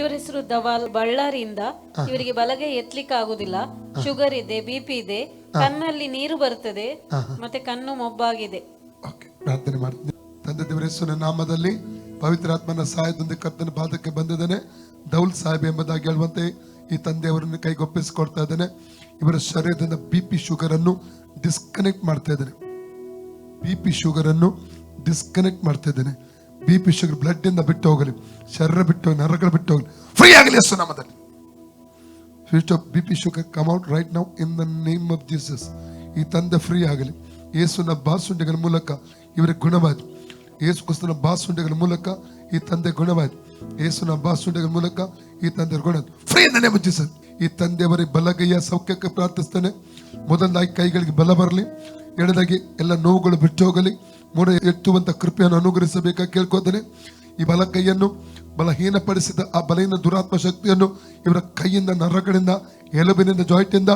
ಇವ್ರ ಹೆಸರು ದವಾಲ್ ಬಳ್ಳಾರಿಯಿಂದ ಇವರಿಗೆ ಬಲಗೈ ಎತ್ಲಿಕ್ಕೆ ಆಗುದಿಲ್ಲ ಶುಗರ್ ಇದೆ ಬಿಪಿ ಇದೆ. ಕಣ್ಣಲ್ಲಿ ನೀರು ಬರ್ತದೆ. ಮತ್ತೆ ಕಣ್ಣು ಮೊಬ್ಬಾಗಿದೆ. ಪ್ರಾರ್ಥನೆ ಮಾಡ್ತೀನಿ. ತಂದೆ ದೇವರ ಹೆಸರಿನ ನಾಮದಲ್ಲಿ ಪವಿತ್ರಾತ್ಮನ ಸಹಾಯದೊಂದಿಗೆ ಕರ್ತನ ಪಾದಕ್ಕೆ ಬಂದಿದ್ದೇನೆ. ದೌಲ್ ಸಾಹೇಬ್ ಎಂಬುದಾಗಿ ಹೇಳುವಂತೆ ಈ ತಂದೆಯವರನ್ನು ಕೈಗೊಪ್ಪಿಸಿಕೊಡ್ತಾ ಇದ್ದೇನೆ. ಇವರ ಶರೀರದಿಂದ ಬಿ ಪಿ ಶುಗರ್ ಅನ್ನು ಡಿಸ್ಕನೆಕ್ಟ್ ಮಾಡ್ತಾ ಇದ್ದೇನೆ. ಬಿ ಪಿ ಶುಗರ್ ಅನ್ನು ಡಿಸ್ಕನೆಕ್ಟ್ ಮಾಡ್ತಾ ಇದ್ದೇನೆ. ಬಿ ಪಿ ಶುಗರ್ ಬ್ಲಡ್ ಇಂದ ಬಿಟ್ಟು ಹೋಗಲಿ, ಶರೀರ ಬಿಟ್ಟು ಹೋಗಲಿ, ನರಗಳು ಬಿಟ್ಟು ಹೋಗಲಿ ಫ್ರೀ ಆಗಲಿ ಯೇಸು ನಾಮದಲ್ಲಿ. Switch off B P sugar come out right now in the name of Jesus ಈ ತಂದೆ ಫ್ರೀ ಆಗಲಿ. ಯೇಸುನ ಬಾಸುಂಡೆಗಳ ಮೂಲಕ ಇವರಿಗೆ ಗುಣವಾಯಿತು. ಯೇಸು ಕ್ರಿಸ್ತನ ಬಾಸುಂಡೆಗಳ ಮೂಲಕ ಈ ತಂದೆ ಗುಣವಾಯಿತು. ಯೇಸುನ ಬಾಸುಂಡೆಗಳ ಮೂಲಕ ಈ ತಂದೆ ಗುಣ ಫ್ರೀ ಆಫ್ ಜೀಸಸ್ ಈ ತಂದೆಯವರಿಗೆ ಬಲಗೈಯ ಸೌಖ್ಯಕ್ಕೆ ಪ್ರಾರ್ಥಿಸ್ತೇನೆ. ಮೊದಲಾಗಿ ಕೈಗಳಿಗೆ ಬಲ ಬರಲಿ. ಎರಡದಾಗಿ ಎಲ್ಲ ನೋವುಗಳು ಬಿಟ್ಟು ಹೋಗಲಿ. ಮೂರ ಎತ್ತುವಂತ ಕೃಪೆಯನ್ನು ಅನುಗ್ರಹಿಸಬೇಕಾಗಿ ಕೇಳ್ಕೋತಾನೆ ಈ ಬಲ ಕೈಯನ್ನು ಬಲಹೀನಪಡಿಸಿದ ಆ ಬಲಹೀನ ದುರಾತ್ಮ ಶಕ್ತಿಯನ್ನು ಇವರ ಕೈಯಿಂದ, ನರಗಳಿಂದ, ಎಲುಬಿನಿಂದ ಜಾಯಿಂಟ್ ಇಂದ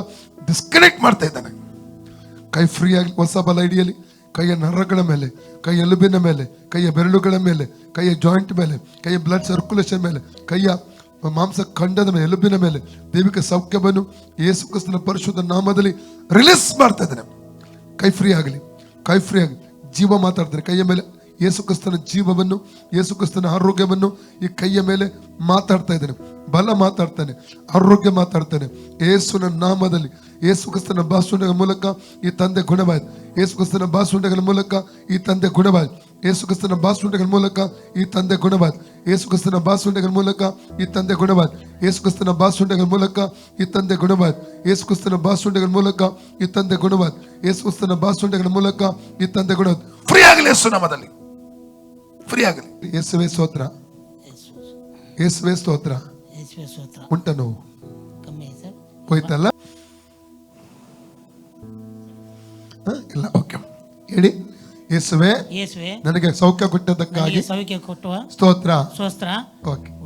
ಡಿಸ್ಕನೆಕ್ಟ್ ಮಾಡ್ತಾ ಇದ್ದಾನೆ. ಕೈ ಫ್ರೀ ಆಗಿ ಹೊಸ ಬಲ ಹಿಡಿಯಲಿ. ಕೈಯ ನರಗಳ ಮೇಲೆ, ಕೈ ಎಲುಬಿನ ಮೇಲೆ, ಕೈಯ ಬೆರಳುಗಳ ಮೇಲೆ, ಕೈಯ ಜಾಯಿಂಟ್ ಮೇಲೆ, ಕೈಯ ಬ್ಲಡ್ ಸರ್ಕ್ಯುಲೇಷನ್ ಮೇಲೆ, ಕೈಯ ಮಾಂಸ ಖಂಡದ ಮೇಲೆ, ಎಲುಬಿನ ಮೇಲೆ, ದೇವಿಕ ಸೌಖ್ಯವನ್ನು ಯೇಸು ಕ್ರಿಸ್ತನ ಪರಿಶುದ್ಧ ನಾಮದಲ್ಲಿ ರಿಲೀಸ್ ಮಾಡ್ತಾ ಇದ್ದಾನೆ. ಕೈ ಫ್ರೀ ಆಗಲಿ, ಕೈ ಫ್ರೀ ಆಗಲಿ ಜೀವ ಮಾತಾಡ್ತಾನೆ ಕೈಯ ಮೇಲೆ ಯೇಸು ಕ್ರಿಸ್ತನ ಜೀವವನ್ನು ಯೇಸು ಕ್ರಿಸ್ತನ ಆರೋಗ್ಯವನ್ನು ಈ ಕೈಯ ಮೇಲೆ ಮಾತಾಡ್ತಾ ಇದ್ದಾನೆ. ಬಲ ಮಾತಾಡ್ತಾನೆ, ಆರೋಗ್ಯ ಮಾತಾಡ್ತಾನೆ. ಯೇಸುನ ನಾಮದಲ್ಲಿ ಯೇಸು ಕ್ರಿಸ್ತನ ಬಾಸುಂಡೆಗಳ ಮೂಲಕ ಈ ತಂದೆ ಗುಣವಾಯಿತು. ಯೇಸು ಕ್ರಿಸ್ತನ ಬಾಸುಂಡೆಗಳ ಮೂಲಕ ಈ ತಂದೆ ಗುಣವಾಯಿತು. ಯೇಸು ಕ್ರಿಸ್ತನ ಬಾಸುಂಡೆಗಳ ಮೂಲಕ ಈ ತಂದೆ ಗುಣವಾಯಿತು. ಯೇಸು ಕ್ರಿಸ್ತನ ಬಾಸುಂಡೆಗಳ ಮೂಲಕ ಈ ತಂದೆ ಗುಣವಾಯ್ತು. ಯೇಸು ಕ್ರಿಸ್ತನ ಬಾಸುಂಡೆಗಳ ಮೂಲಕ ಈ ತಂದೆ ಗುಣವಾಯ್ತು ಯೇಸುಕ್ರಿಸ್ತನ ಬಾಸುಂಡೆಗಳ ಮೂಲಕ ಈ ತಂದೆ ಗುಣವಾಯ್ತು ಯೇಸುಕ್ರಿಸ್ತನ ಬಾಸುಂಡೆಗಳ ಮೂಲಕ ಈ ತಂದೆ ಗುಣವಾಯ್ತು ಫ್ರೀ ಆಗಲಿ ಯೇಸು ನಾಮದಲ್ಲಿ. ಫ್ರೀ ಆಗಲಿ. ಯೇಸುವೆ ಸ್ತೋತ್ರ. ಯೇಸುವೆ ಸ್ತೋತ್ರ. ಉಂಟ ನೋವು. ಹೋಯ್ತಲ್ಲ? ಇಲ್ಲ ಓಕೆ. ಹೇಳಿ. ಯೇಸುವೆ ನನಗೆ ಸೌಖ್ಯ ಕೊಟ್ಟದಕ್ಕಾಗಿ ಸೌಖ್ಯ ಕೊಟ್ಟುವ ಸ್ತೋತ್ರ. ಸ್ತೋತ್ರ. ಓಕೆ.